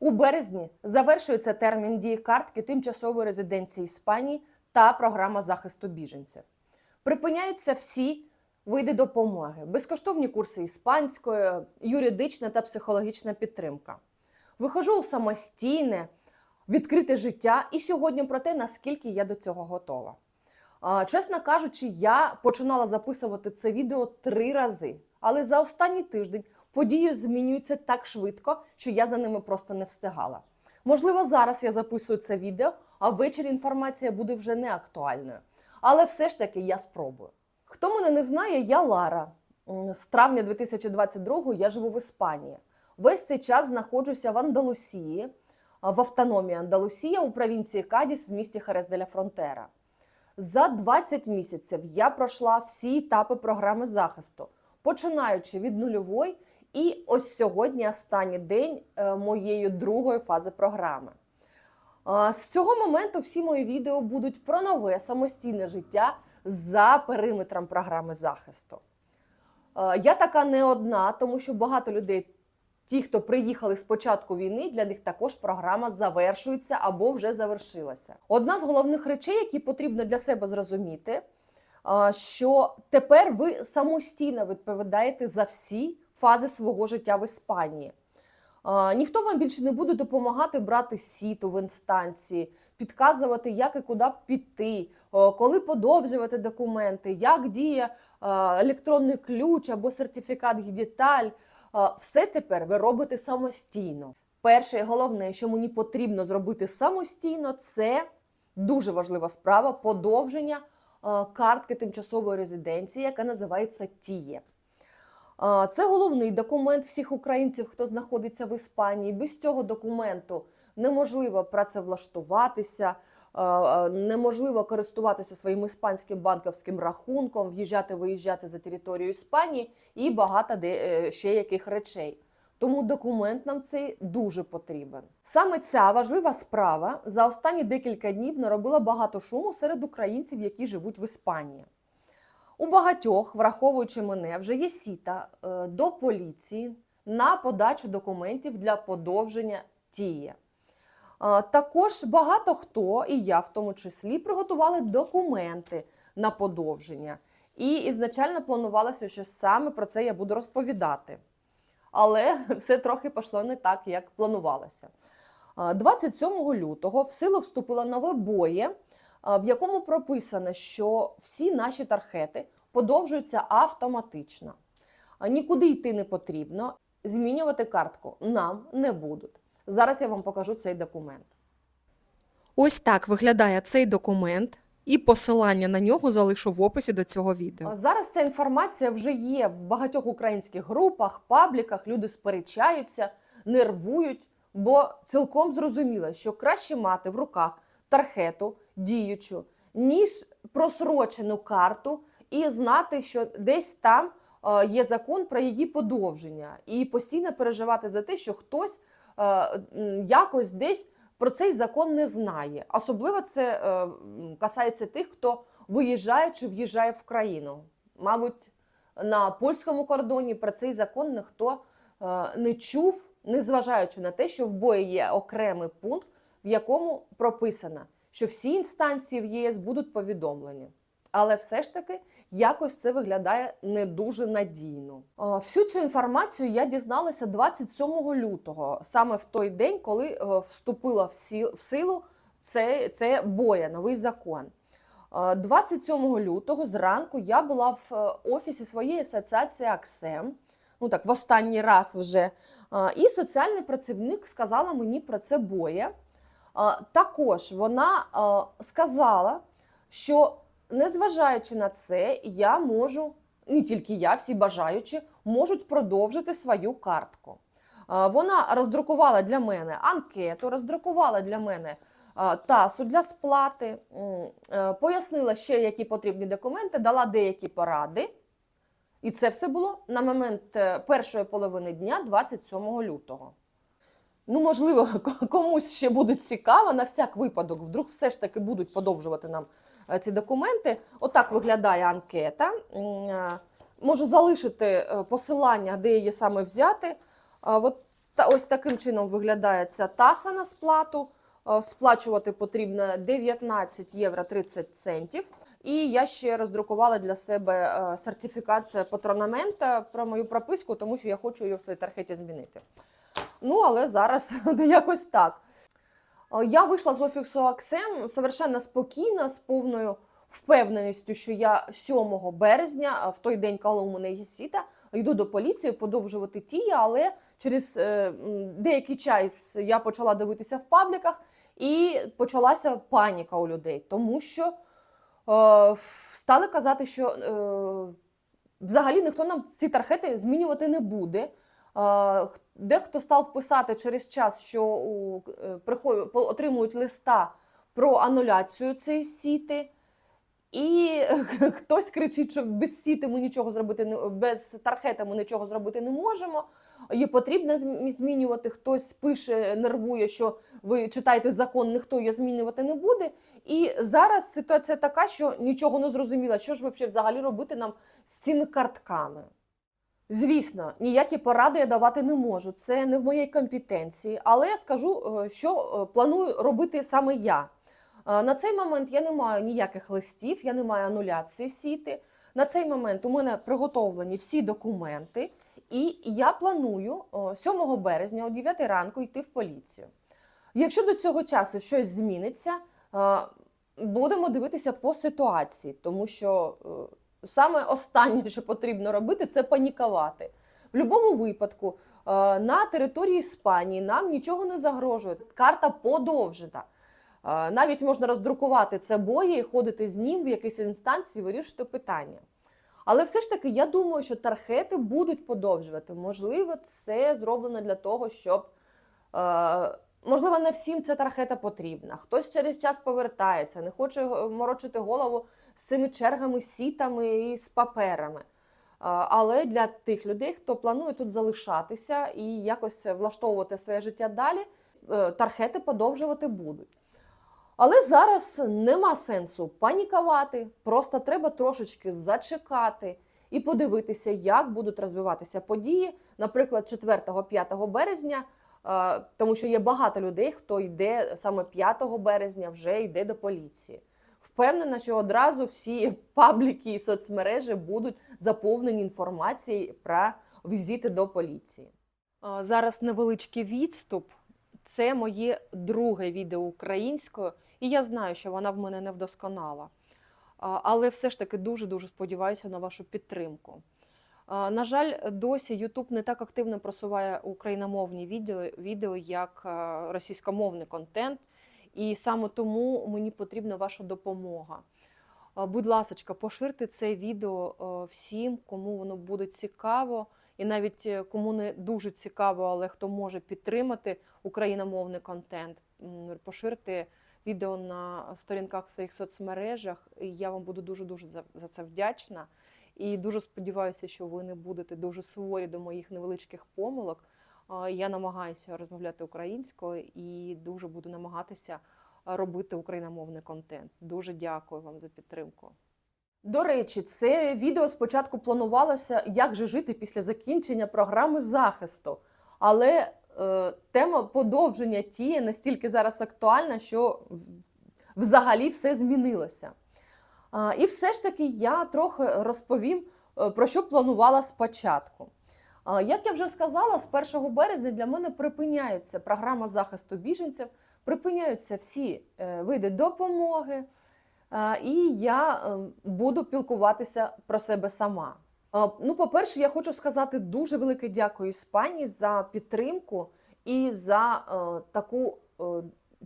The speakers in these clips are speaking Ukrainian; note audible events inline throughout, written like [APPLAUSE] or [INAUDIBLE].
У березні завершується термін дії картки тимчасової резиденції Іспанії та програма захисту біженців. Припиняються всі види допомоги, безкоштовні курси іспанської, юридична та психологічна підтримка. Виходжу у самостійне, відкрите життя і сьогодні про те, наскільки я до цього готова. Чесно кажучи, я починала записувати це відео три рази, але за останній тиждень події змінюються так швидко, що я за ними просто не встигала. Можливо, зараз я записую це відео, а ввечері інформація буде вже не актуальною. Але все ж таки я спробую. Хто мене не знає, я Лара. З травня 2022 я живу в Іспанії. Весь цей час знаходжуся в Андалусії, в автономії Андалусія у провінції Кадіс в місті Херес де ля Фронтера. За 20 місяців я пройшла всі етапи програми захисту, починаючи від нульової, і ось сьогодні останній день е, моєї другої фази програми. З цього моменту всі мої відео будуть про нове самостійне життя за периметром програми захисту. Я така не одна, тому що багато людей, ті, хто приїхали з початку війни, для них також програма завершується або вже завершилася. Одна з головних речей, які потрібно для себе зрозуміти, що тепер ви самостійно відповідаєте за всі фази свого життя в Іспанії. Ніхто вам більше не буде допомагати брати сіту в інстанції, підказувати, як і куди піти, коли подовжувати документи, як діє електронний ключ або сертифікат гідіталь. Все тепер ви робите самостійно. Перше і головне, що мені потрібно зробити самостійно, це дуже важлива справа подовження картки тимчасової резиденції, яка називається ТІЄ. Це головний документ всіх українців, хто знаходиться в Іспанії. Без цього документу неможливо працевлаштуватися, неможливо користуватися своїм іспанським банківським рахунком, в'їжджати, виїжджати за територію Іспанії і багато де, е, ще яких речей. Тому документ нам цей дуже потрібен. Саме ця важлива справа за останні декілька днів наробила багато шуму серед українців, які живуть в Іспанії. У багатьох, враховуючи мене, вже є сіта е, до поліції на подачу документів для подовження тіє. Е, Також багато хто, і я в тому числі, приготували документи на подовження. І ізначально планувалося, що саме про це я буду розповідати. Але [LAUGHS] все трохи пішло не так, як планувалося. Е, 27 лютого в силу вступило нове боє, в якому прописано, що всі наші тархети подовжуються автоматично. Нікуди йти не потрібно, змінювати картку нам не будуть. Зараз я вам покажу цей документ. Ось так виглядає цей документ, і посилання на нього залишу в описі до цього відео. Зараз ця інформація вже є в багатьох українських групах, пабліках. Люди сперечаються, нервують, бо цілком зрозуміло, що краще мати в руках тархету діючу, ніж просрочену карту, і знати, що десь там е, є закон про її подовження, і постійно переживати за те, що хтось е, якось десь про цей закон не знає. Особливо це е, касається тих, хто виїжджає чи в'їжджає в країну. Мабуть, на польському кордоні про цей закон ніхто не чув, незважаючи на те, що в бої є окремий пункт, в якому прописано, що всі інстанції в ЄС будуть повідомлені. Але все ж таки якось це виглядає не дуже надійно. Всю цю інформацію я дізналася 27 лютого, саме в той день, коли е, вступила в силу це, це боя, новий закон. Е, 27 лютого зранку я була в е, офісі своєї асоціації АКСЕМ, ну так, в останній раз вже. І соціальний працівник сказала мені про це боє. Також вона сказала, що незважаючи на це, я можу, не тільки я, всі бажаючі, можуть продовжити свою картку. Вона роздрукувала для мене анкету, роздрукувала для мене тасу для сплати, е, пояснила ще, які потрібні документи, дала деякі поради. І це все було на момент е, першої половини дня, 27 лютого. Ну, можливо, [LAUGHS] комусь ще буде цікаво, на всяк випадок, вдруг все ж таки будуть подовжувати нам е, ці документи. Отак виглядає анкета. Е, Можу залишити е, посилання, де її саме взяти. От ось таким чином виглядає ця таса на сплату. Сплачувати потрібно 19 євро 30 центів. І я ще роздрукувала для себе сертифікат патронамента про мою прописку, тому що я хочу її в своїй тархеті змінити. Ну, але зараз [LAUGHS] якось так. Е, Я вийшла з офісу Аксем совершенно спокійно, з повною впевненістю, що я 7 березня, в той день, коли у мене є сіта, йду до поліції подовжувати тії, але через е, деякий час я почала дивитися в пабліках, і почалася паніка у людей, тому що е, стали казати, що е, взагалі ніхто нам ці тархети змінювати не буде. Е, Дехто став писати через час, що у, е, отримують листа про ануляцію цієї сіти. І [LAUGHS] хтось кричить, що без сіти ми нічого зробити не без тархета ми нічого зробити не можемо. Є потрібно змінювати. Хтось пише, нервує, що ви читаєте закон, ніхто її змінювати не буде. І зараз ситуація така, що нічого не зрозуміло, що ж вообще взагалі робити нам з цими картками. Звісно, ніякі поради я давати не можу. Це не в моїй компетенції, але я скажу, е, що е, планую робити саме я. Е, На цей момент я не маю ніяких листів, я не маю ануляції сіти. На цей момент у мене приготовлені всі документи, і я планую 7 березня о 9 ранку йти в поліцію. Якщо до цього часу щось зміниться, будемо дивитися по ситуації, тому що саме останнє, що потрібно робити, це панікувати. В будь-якому випадку е, на території Іспанії нам нічого не загрожує. Карта подовжена. Е, Навіть можна роздрукувати це боє і ходити з ним в якійсь інстанції, вирішити питання. Але все ж таки, я думаю, що тархети будуть подовжувати. Можливо, це зроблено для того, щоб. Е, можливо, не всім ця тархета потрібна. Хтось через час повертається, не хоче е, морочити голову з цими чергами, сітами і з паперами. Але для тих людей, хто планує тут залишатися і якось влаштовувати своє життя далі, е, тархети подовжувати будуть. Але зараз нема сенсу панікувати, просто треба трошечки зачекати і подивитися, як будуть розвиватися події, наприклад, 4-5 березня, тому що є багато людей, хто йде саме 5 березня, вже йде до поліції. Впевнена, що одразу всі [LAUGHS] пабліки і соцмережі будуть заповнені інформацією про візити до поліції. Зараз невеличкий відступ. Це моє друге відео українською, і я знаю, що вона в мене не вдосконала. Але все ж таки дуже-дуже сподіваюся на вашу підтримку. На жаль, досі YouTube не так активно просуває україномовні відео, відео як російськомовний контент, і саме тому мені потрібна ваша допомога. Будь ласка, поширте це відео е, всім, кому воно буде цікаво, і навіть е, кому не дуже цікаво, але хто може підтримати україномовний контент. Поширте відео на сторінках в своїх соцмережах. І я вам буду дуже дуже за це вдячна. І дуже сподіваюся, що ви не будете дуже суворі до моїх невеличких помилок. Я намагаюся розмовляти українською і дуже буду намагатися робити україномовний контент. Дуже дякую вам за підтримку. До речі, це відео спочатку планувалося, як же жити після закінчення програми захисту. Але е, тема подовження тіє настільки зараз актуальна, що взагалі все змінилося. І все ж таки я трохи розповім, е, про що планувала спочатку. Як я вже сказала, з 1 березня для мене припиняється програма захисту біженців, припиняються всі е, види допомоги. Е, І я буду пілкуватися про себе сама. Ну, по-перше, я хочу сказати дуже велике дякую Іспанії за підтримку і за таку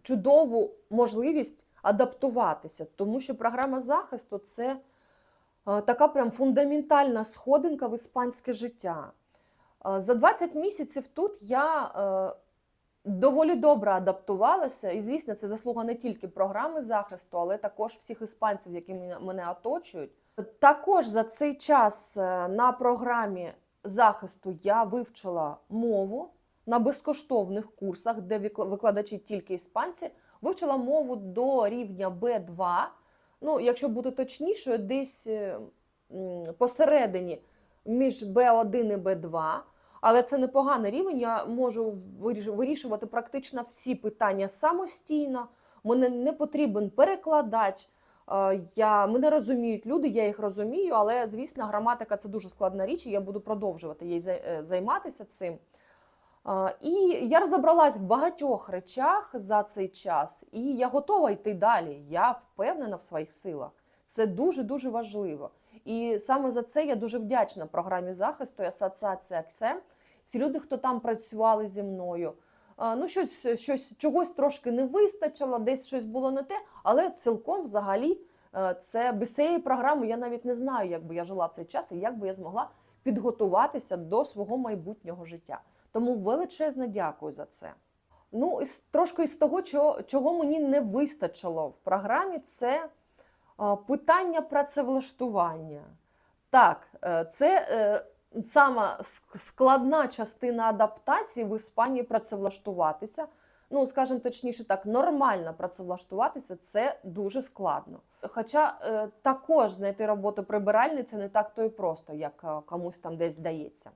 чудову можливість адаптуватися, тому що програма захисту це е, така прям фундаментальна сходинка в іспанське життя. Е, За 20 місяців тут я е, доволі добре адаптувалася. І, звісно, це заслуга не тільки програми захисту, але також всіх іспанців, які мене- оточують. Також за цей час на програмі захисту я вивчила мову на безкоштовних курсах, де викладачі тільки іспанці, вивчила мову до рівня Б2. Ну, якщо бути точнішою, десь е, посередині між Б1 і Б2. Але це непоганий рівень. Я можу вирішувати практично всі питання самостійно. Мене не потрібен перекладач. Е, Я, мене розуміють люди, я їх розумію, але звісно, граматика це дуже складна річ, і я буду продовжувати їй е, займатися цим. І я розібралась в багатьох речах за цей час, і я готова йти далі. Я впевнена в своїх силах. Це дуже дуже важливо. І саме за це я дуже вдячна програмі захисту і асоціації АКСЕМ. Всі люди, хто там працювали зі мною. Ну, щось, щось чогось трошки не вистачило, десь щось було не те, але цілком взагалі е, це без цієї програми я навіть не знаю, як би я жила цей час і як би я змогла підготуватися до свого майбутнього життя. Тому величезне дякую за це. Ну, з- трошки із того, чого, мені не вистачило в програмі, це питання працевлаштування. Так, е, це е, сама складна частина адаптації в Іспанії працевлаштуватися. Ну, скажімо точніше, так, нормально працевлаштуватися це дуже складно. Хоча е, також знайти роботу прибиральниці не так то і просто, як е, комусь там десь здається.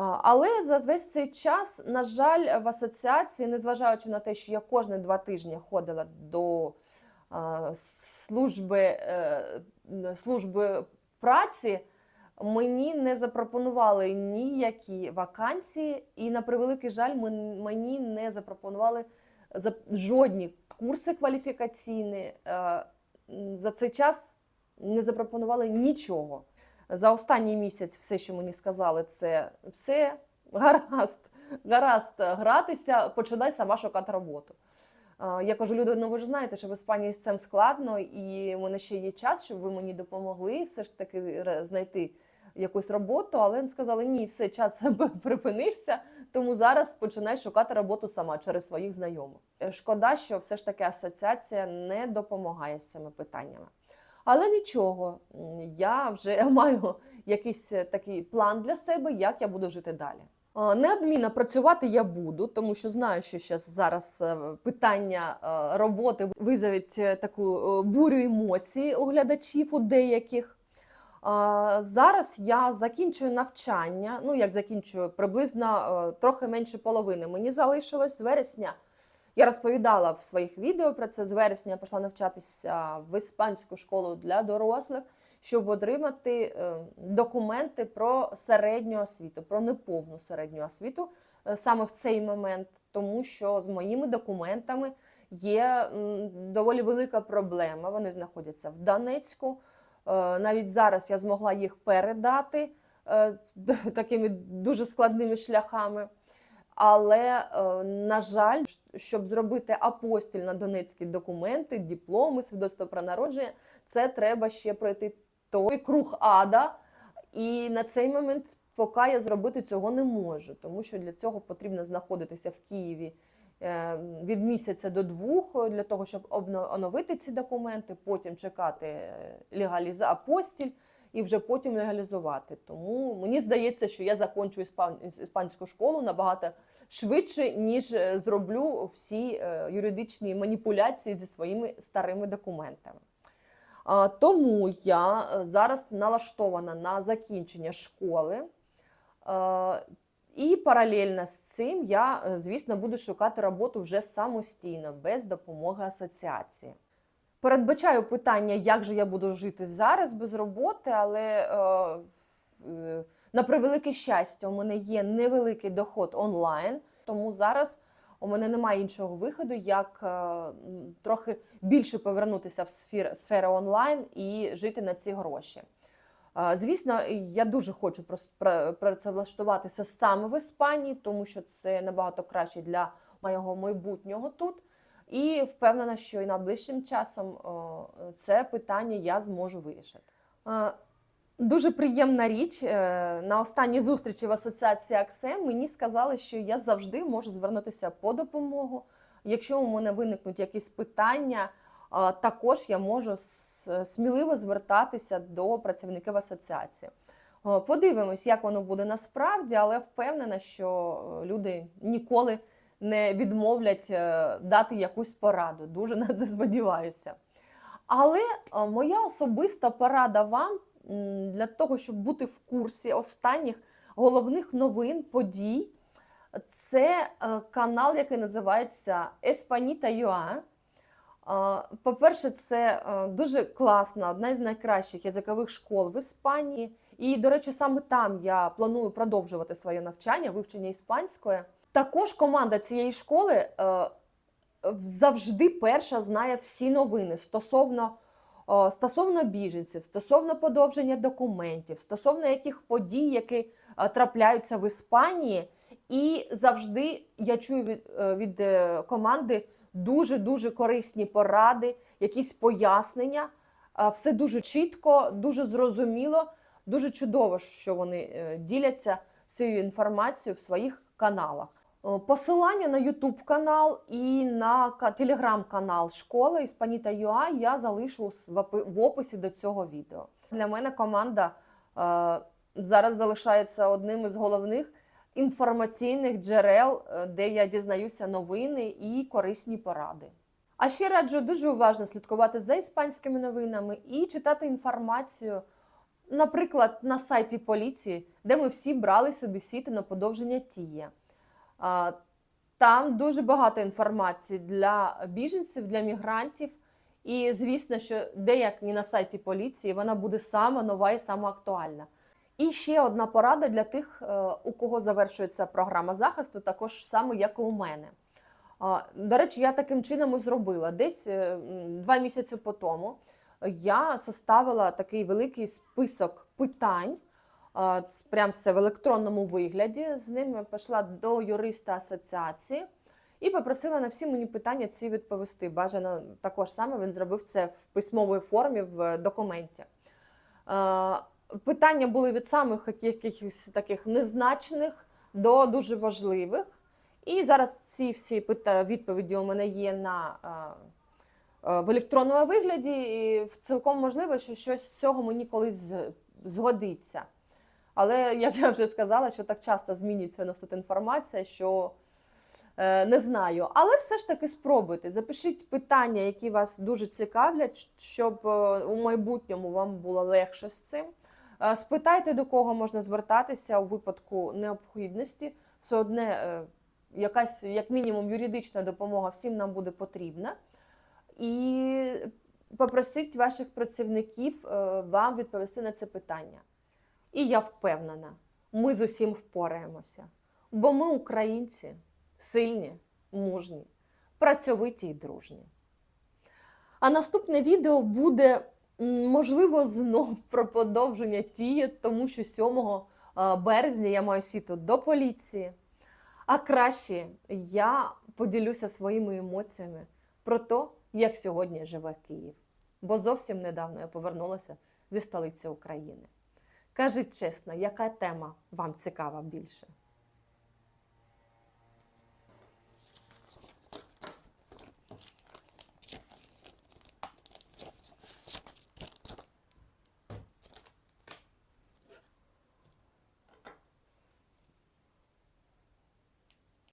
Але за весь цей час, на жаль, в асоціації, незважаючи на те, що я кожні два тижні ходила до служби, е, служби праці, мені не запропонували ніякі вакансії, і на превеликий жаль, мені не запропонували за- жодні курси кваліфікаційні. Е, За цей час не запропонували нічого. За останній місяць все, що мені сказали, це все гаразд, гаразд гратися, починай сама шукати роботу. Я кажу, люди, ну ви ж знаєте, що в Іспанії з цим складно, і в мене ще є час, щоб ви мені допомогли все ж таки знайти якусь роботу. Але сказали, ні, все, час [LAUGHS] припинився, тому зараз починай шукати роботу сама через своїх знайомих. Е, Шкода, що все ж таки асоціація не допомагає з цими питаннями. Але нічого, я вже [LAUGHS] маю якийсь е, такий план для себе, як я буду жити далі. Е, Неодмінно працювати я буду, тому що знаю, що зараз е, питання роботи визовуть е, таку бурю емоцій у глядачів у деяких. Зараз я закінчую навчання. Ну, як закінчую, приблизно трохи менше половини. Мені залишилось з вересня. Я розповідала в своїх відео про це. З вересня я пішла навчатися в іспанську школу для дорослих, щоб отримати е, документи про середню освіту, про неповну середню освіту е, саме в цей момент, тому що з моїми документами є доволі велика проблема. Вони знаходяться в Донецьку. Е, Навіть зараз я змогла їх передати [LAUGHS] такими дуже складними шляхами. Але, е, на жаль, щоб зробити апостіль на донецькі документи, дипломи, свідоцтво про народження, це треба ще пройти той круг ада. І на цей момент поки я зробити цього не можу, тому що для цього потрібно знаходитися в Києві е, від місяця до двох для того, щоб оновити ці документи, потім чекати легаліза апостіль і вже потім легалізувати. Тому мені здається, що я закончу іспанську школу набагато швидше, ніж е, зроблю всі е, юридичні маніпуляції зі своїми старими документами. Тому я е, зараз налаштована на закінчення школи. І паралельно з цим я, звісно, буду шукати роботу вже самостійно, без допомоги асоціації. Передбачаю питання, як же я буду жити зараз без роботи, але е, е, на превелике щастя, у мене є невеликий доход онлайн, тому зараз у мене немає іншого виходу, як е, трохи більше повернутися в сфер, сферу онлайн і жити на ці гроші. Е, Звісно, я дуже хочу працевлаштуватися саме в Іспанії, тому що це набагато краще для моєго майбутнього тут. І впевнена, що і найближчим часом це питання я зможу вирішити. Дуже приємна річ. е, На останній зустрічі в асоціації АКСЕМ мені сказали, що я завжди можу звернутися по допомогу. Якщо у мене виникнуть якісь питання, також я можу сміливо звертатися до працівників асоціації. Подивимось, як воно буде насправді, але впевнена, що люди ніколи не відмовлять е, дати якусь пораду. Дуже [LAUGHS] на це сподіваюся. Але е, моя особиста порада вам для того, щоб бути в курсі останніх головних новин, подій. Це е, канал, який називається Espanita.ua. По-перше, це дуже класна, одна з найкращих язикових школ в Іспанії. І, до речі, саме там я планую продовжувати своє навчання, вивчення іспанської. Також команда цієї школи е, завжди перша знає всі новини стосовно, е, стосовно біженців, стосовно подовження документів, стосовно яких подій, які е, трапляються в Іспанії. І завжди я чую від, е, від е, команди дуже дуже корисні поради, якісь пояснення. Е, Все дуже чітко, дуже зрозуміло, дуже чудово, що вони е, діляться всією інформацією в своїх каналах. Е, Посилання на YouTube канал і на телеграм-канал школи Іспаніта.ua я залишу в описі до цього відео. Для мене команда е, зараз залишається одним із головних інформаційних джерел, е, де я дізнаюся новини і корисні поради. А ще раджу дуже уважно слідкувати за іспанськими новинами і читати інформацію, наприклад, на сайті поліції, де ми всі брали собі сіти на подовження тіє. Там дуже багато інформації для біженців, для мігрантів. І звісно, що де як не на сайті поліції, вона буде сама нова і сама актуальна. І ще одна порада для тих, е, у кого завершується програма захисту, також саме як і у мене. До речі, я таким чином і зробила. Десь е, два місяці по тому я составила такий великий список питань. Прям все в електронному вигляді. З ними пішла до юриста асоціації і попросила на всі мені питання ці відповісти. Бажано також саме він зробив це в письмовій формі в документі. Питання були від самих якихось таких незначних до дуже важливих. І зараз ці всі відповіді у мене є на, в електронному вигляді, і цілком можливо, що щось з цього мені колись згодиться. Але, як я вже сказала, що так часто змінюється у нас тут інформація, що е, не знаю. Але все ж таки спробуйте. Запишіть питання, які вас дуже цікавлять, щоб е, у майбутньому вам було легше з цим. Е, Спитайте, до кого можна звертатися у випадку необхідності. Все одне якась, як мінімум, юридична допомога всім нам буде потрібна. І попросіть ваших працівників вам відповісти на це питання. І я впевнена, ми з усім впораємося. Бо ми українці сильні, мужні, працьовиті і дружні. А наступне відео буде, можливо, знов про подовження тіє, тому що 7 е, березня я маю сіти до поліції. А краще я поділюся своїми емоціями про те, як сьогодні живе Київ. Бо зовсім недавно я повернулася зі столиці України. Кажіть чесно, яка тема вам цікава більше?